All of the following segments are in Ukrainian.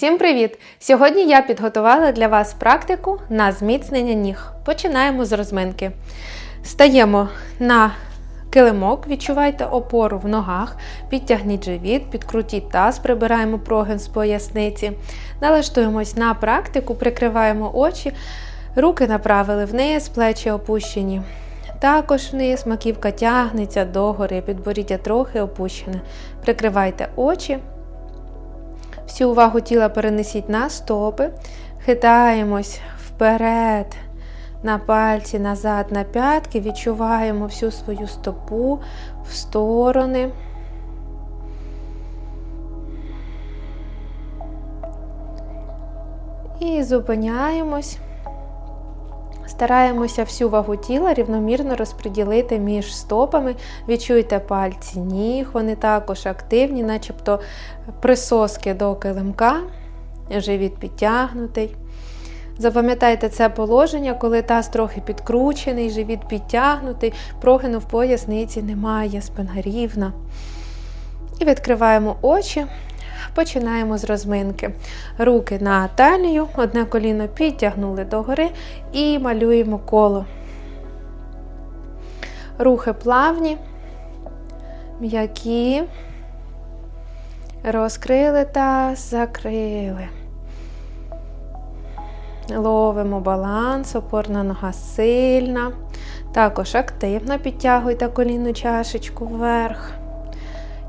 Всім привіт! Сьогодні я підготувала для вас практику на зміцнення ніг. Починаємо з розминки. Стаємо на килимок, відчувайте опору в ногах, підтягніть живіт, підкрутіть таз, прибираємо прогин з поясниці. Налаштуємось на практику, прикриваємо очі, руки направили вниз, плечі опущені. Також вниз маківка тягнеться догори, підборіддя трохи опущене. Прикривайте очі. Всю увагу тіла перенесіть на стопи, хитаємось вперед, на пальці, назад, на п'ятки, відчуваємо всю свою стопу в сторони. І зупиняємось. Стараємося всю вагу тіла рівномірно розподілити між стопами. Відчуйте пальці ніг, вони також активні, начебто присоски до килимка, живіт підтягнутий. Запам'ятайте це положення, коли таз трохи підкручений, живіт підтягнутий, прогину в поясниці немає, спина рівна. І відкриваємо очі. Починаємо з розминки. Руки на талію, одне коліно підтягнули догори і малюємо коло. Рухи плавні, м'які, розкрили та закрили. Ловимо баланс, опорна нога сильна. Також активно підтягуйте колінну чашечку вверх.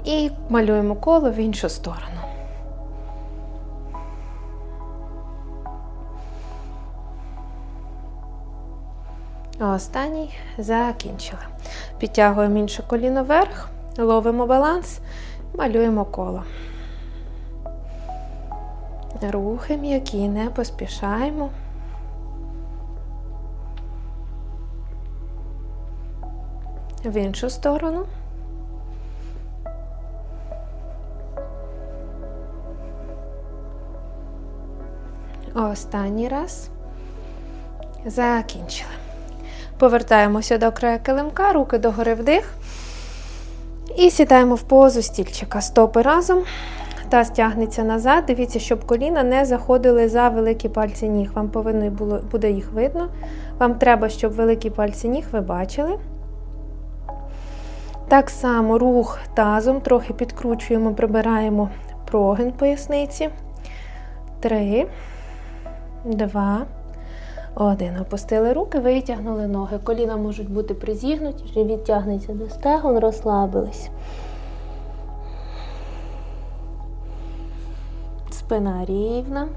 І малюємо коло в іншу сторону. Останній закінчили. Підтягуємо інше коліно вверх, ловимо баланс, малюємо коло. Рухи м'які, не поспішаємо. В іншу сторону. Останній раз. Закінчили. Повертаємося до краю килимка, руки догори вдих. І сідаємо в позу стільчика. Стопи разом. Таз тягнеться назад. Дивіться, щоб коліна не заходили за великі пальці ніг. Вам повинно було, буде їх видно. Вам треба, щоб великі пальці ніг ви бачили. Так само рух тазом, трохи підкручуємо, прибираємо прогин поясниці. Три, два, один. Опустили руки, витягнули ноги. Коліна можуть бути призігнуті, живіт тягнеться до стегон, розслабились. Спина рівна.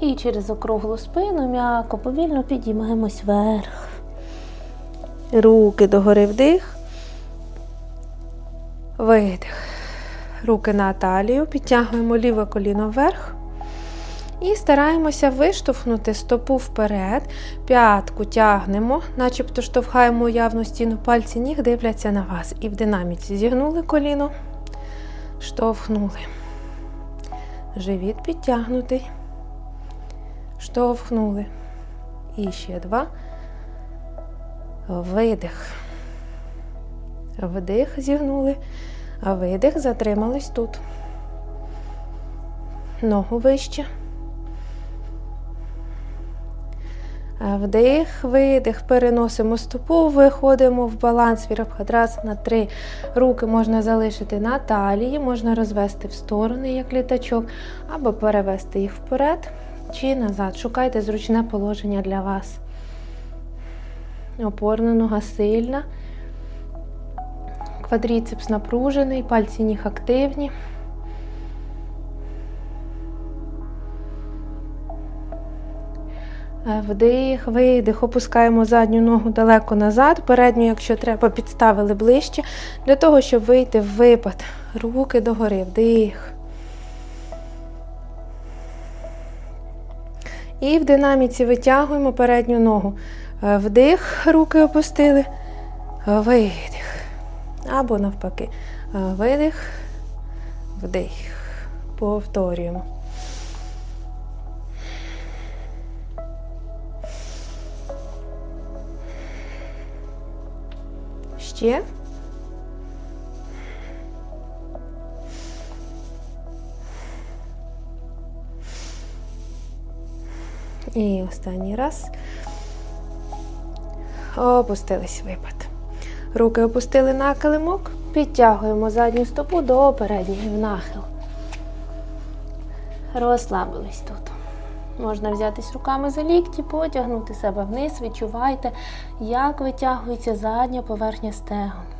І через округлу спину м'яко, повільно підіймаємось вверх. Руки догори вдих. Видих. Руки на талію, підтягуємо ліве коліно вверх. І стараємося виштовхнути стопу вперед, п'ятку тягнемо, начебто штовхаємо уявну стіну, пальці ніг дивляться на вас. І в динаміці зігнули коліно, штовхнули. Живіт підтягнутий. Штовхнули. І ще два. Видих. Вдих, зігнули, а видих, затримались тут. Ногу вище. Вдих, видих, переносимо стопу, виходимо в баланс вірабхадрас на три. Руки можна залишити на талії, можна розвести в сторони, як літачок, або перевести їх вперед чи назад. Шукайте зручне положення для вас. Опорна нога сильна. Квадріцепс напружений, пальці ніг активні. Вдих, видих, опускаємо задню ногу далеко назад, передню, якщо треба, підставили ближче, для того, щоб вийти в випад. Руки догори, вдих. І в динаміці витягуємо передню ногу. Вдих, руки опустили, видих. Або навпаки. Видих, вдих. Повторюємо. Ще. І останній раз. Опустились випад. Руки опустили на килимок, підтягуємо задню стопу до передньої в нахил. Розслабились тут. Можна взятись руками за лікті, потягнути себе вниз, відчувайте, як витягується задня поверхня стегон.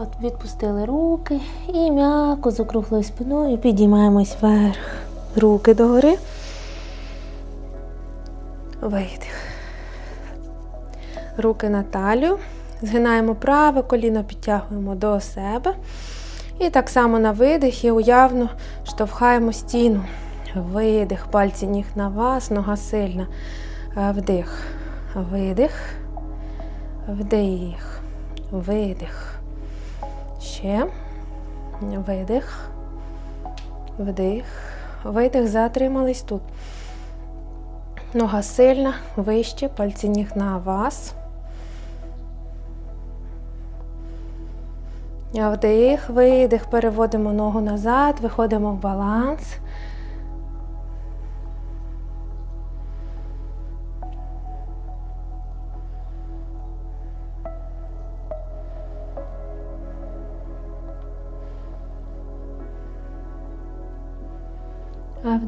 От, відпустили руки і м'яко з округлою спиною підіймаємось вверх. Руки догори. Видих. Руки на талію. Згинаємо праве коліно, підтягуємо до себе. І так само на видих і уявно штовхаємо стіну. Видих, пальці ніг на вас, нога сильна. Е, Вдих. Видих. Вдих. Видих. Ще. Видих. Вдих. Видих. Затримались тут. Нога сильна, вище, пальці ніг на вас. Вдих, видих, переводимо ногу назад, виходимо в баланс.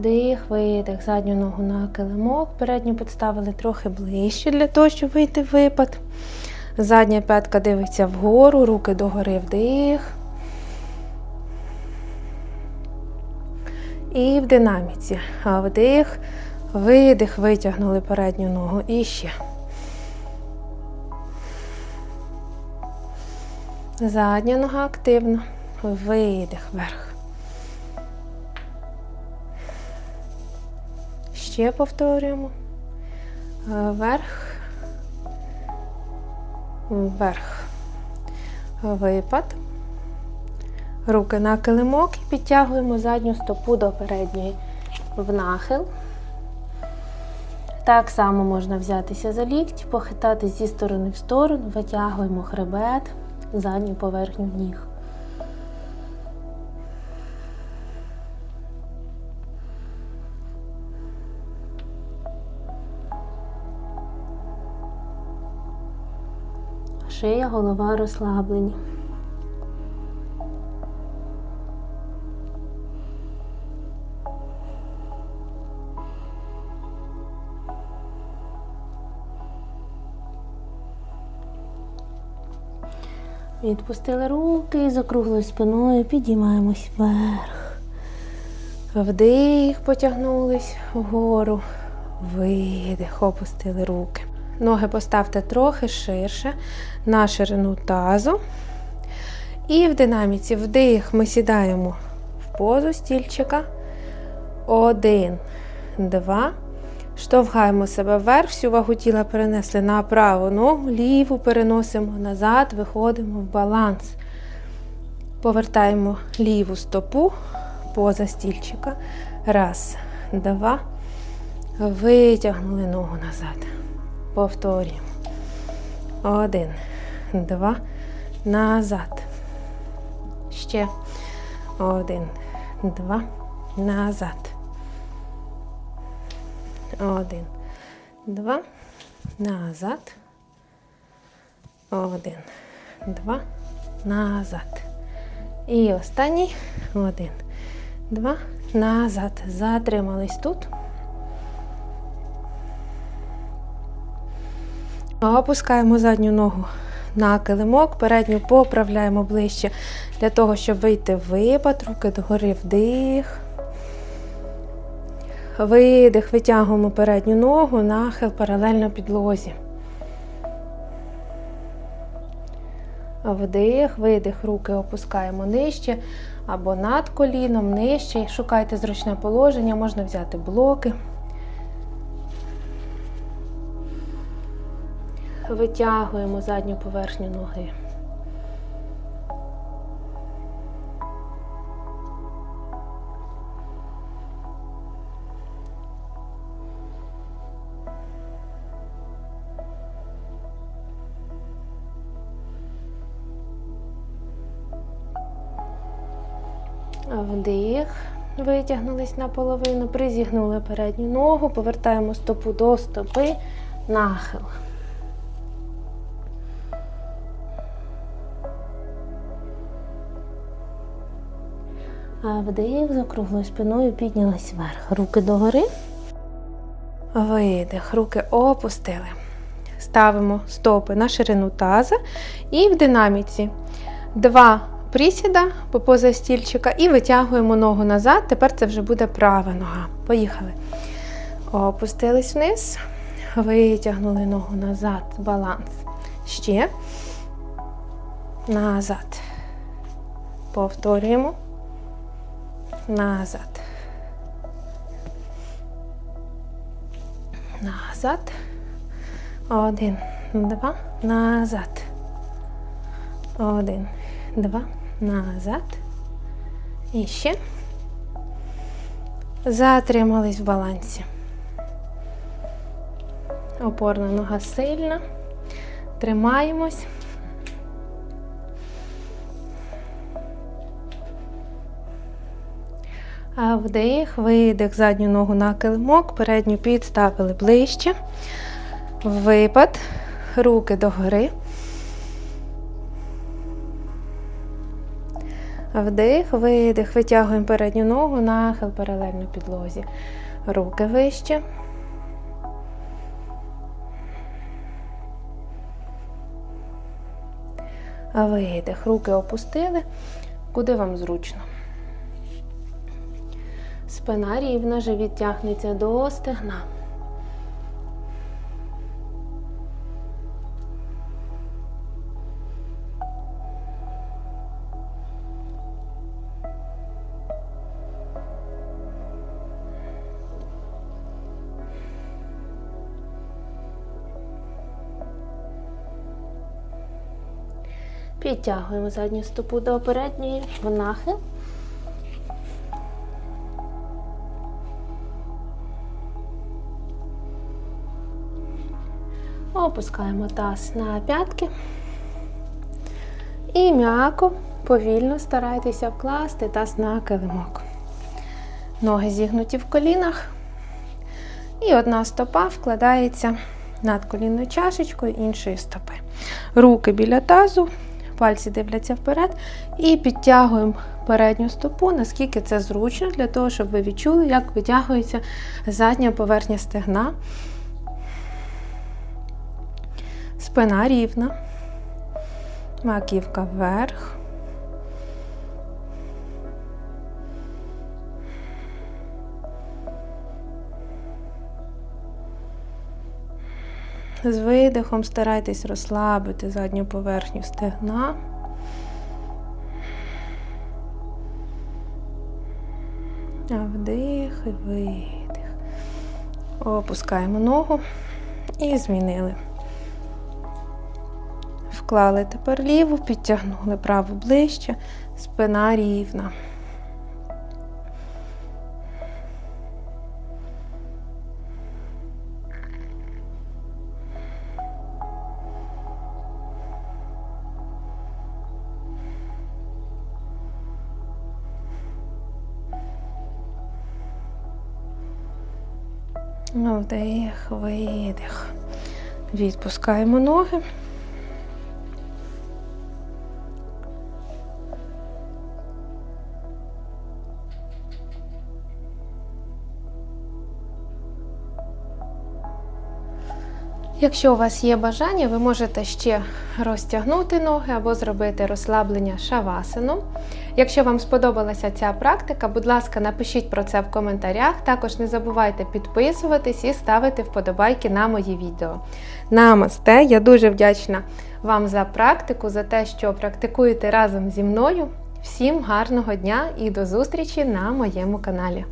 Вдих, видих, задню ногу на килимок, передню підставили трохи ближче для того, щоб вийти випад. Задня п'ятка дивиться вгору, руки догори вдих. І в динаміці. Вдих, видих, витягнули передню ногу. І ще. Задня нога активно. Видих вверх. Ще повторюємо. Е, Вверх. Вверх. Випад. Руки на килимок і підтягуємо задню стопу до передньої в нахил. Так само можна взятися за лікті, похитати зі сторони в сторону, витягуємо хребет, задню поверхню ніг. Шия, голова розслаблені. Відпустили руки з округлою спиною підіймаємось вверх. Вдих, потягнулись вгору. Видих, опустили руки. Ноги поставте трохи ширше на ширину тазу. І в динаміці вдих ми сідаємо в позу стільчика. Один, два. Штовхаємо себе вверх, всю вагу тіла перенесли на праву ногу, ліву переносимо назад, виходимо в баланс. Повертаємо ліву стопу, поза стільчика. Раз, два. Витягнули ногу назад. Повторюємо. Один, два, назад. Ще. Один, два, назад. Один, два, назад. Один, два, назад. І останній. Один, два, назад. Затримались тут. Опускаємо задню ногу на килимок, передню поправляємо ближче для того, щоб вийти випад, руки догори вдих. Видих, витягуємо передню ногу, нахил паралельно підлозі. Вдих, видих, руки опускаємо нижче або над коліном, нижче. Шукайте зручне положення, можна взяти блоки. Витягуємо задню поверхню ноги. Вдих. Витягнулись наполовину, призігнули передню ногу, повертаємо стопу до стопи, нахил. Вдих, за круглою спиною піднялись вверх. Руки догори. Видих, руки опустили. Ставимо стопи на ширину таза і в динаміці. Два присіда по поза стільчика і витягуємо ногу назад. Тепер це вже буде права нога. Поїхали. Опустились вниз, витягнули ногу назад, баланс. Ще. Назад. Повторюємо. Назад. Назад. Один, два, назад. Один, два, назад. І ще. Затримались в балансі. Опорна нога сильна. Тримаємось. Вдих, видих, задню ногу на килимок, передню підставили ближче. Випад, руки догори. Вдих, видих, витягуємо передню ногу, нахил паралельно підлозі. Руки вище. Видих, руки опустили, куди вам зручно. Спина рівна, живіт тягнеться до стегна. Підтягуємо задню стопу до передньої в нахил. Опускаємо таз на п'ятки. І м'яко, повільно старайтеся вкласти таз на килимок. Ноги зігнуті в колінах. І одна стопа вкладається над колінною чашечкою іншої стопи. Руки біля тазу, пальці дивляться вперед. І підтягуємо передню стопу, наскільки це зручно, для того, щоб ви відчули, як витягується задня поверхня стегна. Спина рівна, маківка вверх. З видихом старайтесь розслабити задню поверхню стегна. А вдих і видих. Опускаємо ногу і змінили. Вклали тепер ліву, підтягнули праву ближче, спина рівна. Вдих, видих. Відпускаємо ноги. Якщо у вас є бажання, ви можете ще розтягнути ноги або зробити розслаблення шавасаном. Якщо вам сподобалася ця практика, будь ласка, напишіть про це в коментарях. Також не забувайте підписуватись і ставити вподобайки на мої відео. Намасте! Я дуже вдячна вам за практику, за те, що практикуєте разом зі мною. Всім гарного дня і до зустрічі на моєму каналі.